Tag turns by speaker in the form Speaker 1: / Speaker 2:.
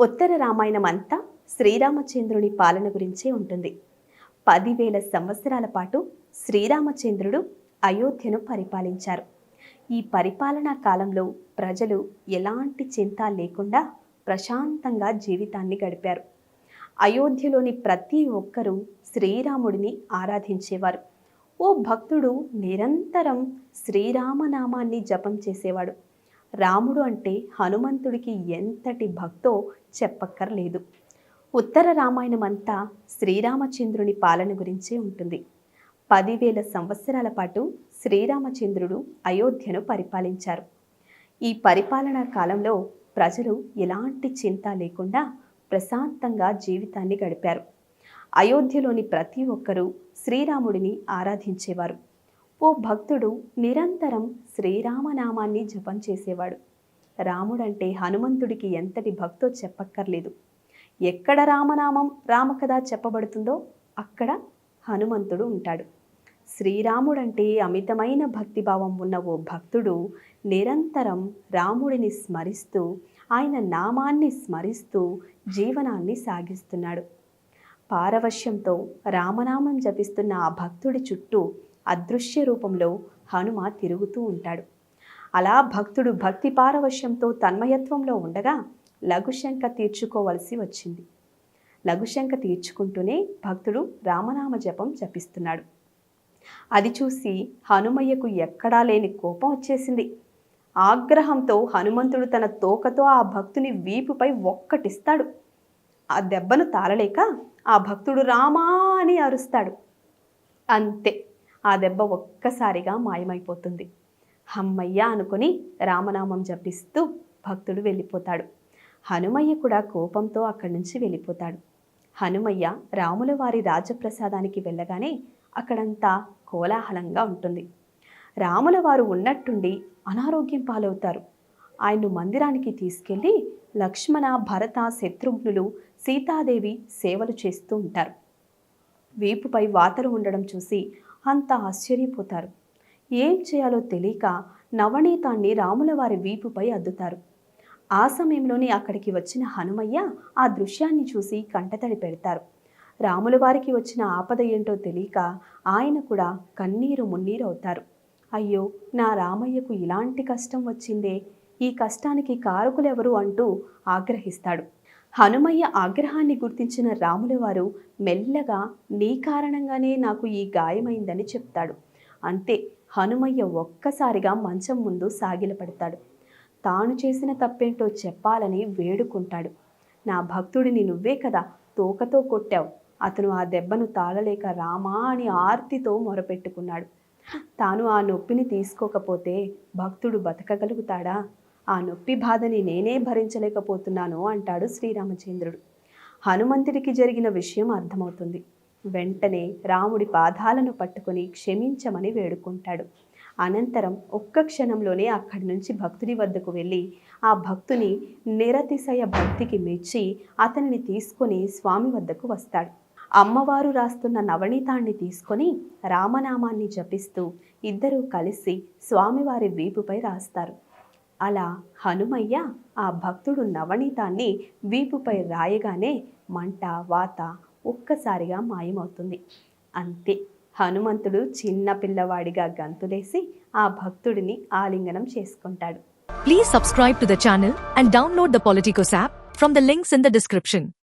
Speaker 1: ఉత్తర రామాయణం అంతా శ్రీరామచంద్రుని పాలన గురించే ఉంటుంది. పదివేల సంవత్సరాల పాటు శ్రీరామచంద్రుడు అయోధ్యను పరిపాలించారు. ఈ పరిపాలనా కాలంలో ప్రజలు ఎలాంటి చింత లేకుండా ప్రశాంతంగా జీవితాన్ని గడిపారు. అయోధ్యలోని ప్రతి ఒక్కరూ శ్రీరాముడిని ఆరాధించేవారు. ఓ భక్తుడు నిరంతరం శ్రీరామనామాన్ని జపం చేసేవాడు. రాముడు అంటే హనుమంతుడికి ఎంతటి భక్తో చెప్పక్కర్లేదు. ఉత్తర రామాయణం అంతా శ్రీరామచంద్రుని పాలన గురించే ఉంటుంది. పదివేల సంవత్సరాల పాటు శ్రీరామచంద్రుడు అయోధ్యను పరిపాలించారు. ఈ పరిపాలనా కాలంలో ప్రజలు ఎలాంటి చింత లేకుండా ప్రశాంతంగా జీవితాన్ని గడిపారు. అయోధ్యలోని ప్రతి ఒక్కరూ శ్రీరాముడిని ఆరాధించేవారు. ఓ భక్తుడు నిరంతరం శ్రీరామనామాన్ని జపం చేసేవాడు. రాముడంటే హనుమంతుడికి ఎంతటి భక్తో చెప్పక్కర్లేదు. ఎక్కడ రామనామం రామకథ చెప్పబడుతుందో అక్కడ హనుమంతుడు ఉంటాడు. శ్రీరాముడంటే అమితమైన భక్తిభావం ఉన్న ఓ భక్తుడు నిరంతరం రాముడిని స్మరిస్తూ ఆయన నామాన్ని స్మరిస్తూ జీవనాన్ని సాగిస్తున్నాడు. పారవశ్యంతో రామనామం జపిస్తున్న ఆ భక్తుడి చుట్టూ అదృశ్య రూపంలో హనుమ తిరుగుతూ ఉంటాడు. అలా భక్తుడు భక్తి పారవశ్యంతో తన్మయత్వంలో ఉండగా లఘుశంక తీర్చుకోవలసి వచ్చింది. లఘుశంక తీర్చుకుంటూనే భక్తుడు రామనామ జపం జపిస్తున్నాడు. అది చూసి హనుమయ్యకు ఎక్కడా లేని కోపం వచ్చేసింది. ఆగ్రహంతో హనుమంతుడు తన తోకతో ఆ భక్తుని వీపుపై ఒక్కటిస్తాడు. ఆ దెబ్బను తాళలేక ఆ భక్తుడు రామా అని అరుస్తాడు. అంతే. ఆ దెబ్బ ఒక్కసారిగా మాయమైపోతుంది. హమ్మయ్య అనుకుని రామనామం జపిస్తూ భక్తుడు వెళ్ళిపోతాడు. హనుమయ్య కూడా కోపంతో అక్కడి నుంచి వెళ్ళిపోతాడు. హనుమయ్య రాముల వారి రాజప్రసాదానికి వెళ్ళగానే అక్కడంతా కోలాహలంగా ఉంటుంది. రాముల వారు ఉన్నట్టుండి అనారోగ్యం పాలవుతారు. ఆయన్ను మందిరానికి తీసుకెళ్ళి లక్ష్మణ భరత శత్రుఘ్నులు సీతాదేవి సేవలు చేస్తూ ఉంటారు. వీపుపై వాతలు ఉండడం చూసి అంత ఆశ్చర్యపోతారు. ఏం చేయాలో తెలియక నవనీతాన్ని రాముల వారి వీపుపై అద్దుతారు. ఆ సమయంలోనే అక్కడికి వచ్చిన హనుమయ్య ఆ దృశ్యాన్ని చూసి కంటతడి పెడతారు. రాముల వారికి వచ్చిన ఆపద ఏంటో తెలియక ఆయన కూడా కన్నీరు మున్నీరు అవుతారు. అయ్యో నా రామయ్యకు ఇలాంటి కష్టం వచ్చిందే. ఈ కష్టానికి కారకులెవరు అంటూ ఆగ్రహిస్తాడు. హనుమయ్య ఆగ్రహాన్ని గుర్తించిన రాముల వారు మెల్లగా నీ కారణంగానే నాకు ఈ గాయమైందని చెప్తాడు. అంతే హనుమయ్య ఒక్కసారిగా మంచం ముందు సాగిలపడతాడు. తాను చేసిన తప్పేంటో చెప్పాలని వేడుకుంటాడు. నా భక్తుడిని నువ్వే కదా తోకతో కొట్టావు. అతను ఆ దెబ్బను తాళలేక రామా అని ఆర్తితో మొరపెట్టుకున్నాడు. తాను ఆ నొప్పిని తీసుకోకపోతే భక్తుడు బతకగలుగుతాడా? ఆ నొప్పి బాధని నేనే భరించలేకపోతున్నాను అంటాడు శ్రీరామచంద్రుడు. హనుమంతుడికి జరిగిన విషయం అర్థమవుతుంది. వెంటనే రాముడి పాదాలను పట్టుకొని క్షమించమని వేడుకుంటాడు. అనంతరం ఒక్క క్షణంలోనే అక్కడి నుంచి భక్తుడి వద్దకు వెళ్ళి ఆ భక్తుని నిరతిశయ భక్తికి మెచ్చి అతనిని తీసుకొని స్వామి వద్దకు వస్తాడు. అమ్మవారు రాస్తున్న నవనీతాన్ని తీసుకొని రామనామాన్ని జపిస్తూ ఇద్దరూ కలిసి స్వామివారి వీపుపై రాస్తారు. అలా హనుమయ్య ఆ భక్తుడు నవనీతాన్ని వీపుపై రాయగానే మంట వాత ఒక్కసారిగా మాయమవుతుంది. అంతే. హనుమంతుడు చిన్న పిల్లవాడిగా గంతులేసి ఆ భక్తుడిని ఆలింగనం చేసుకుంటాడు.
Speaker 2: Please subscribe to the channel and download the Politikos app from the links in the description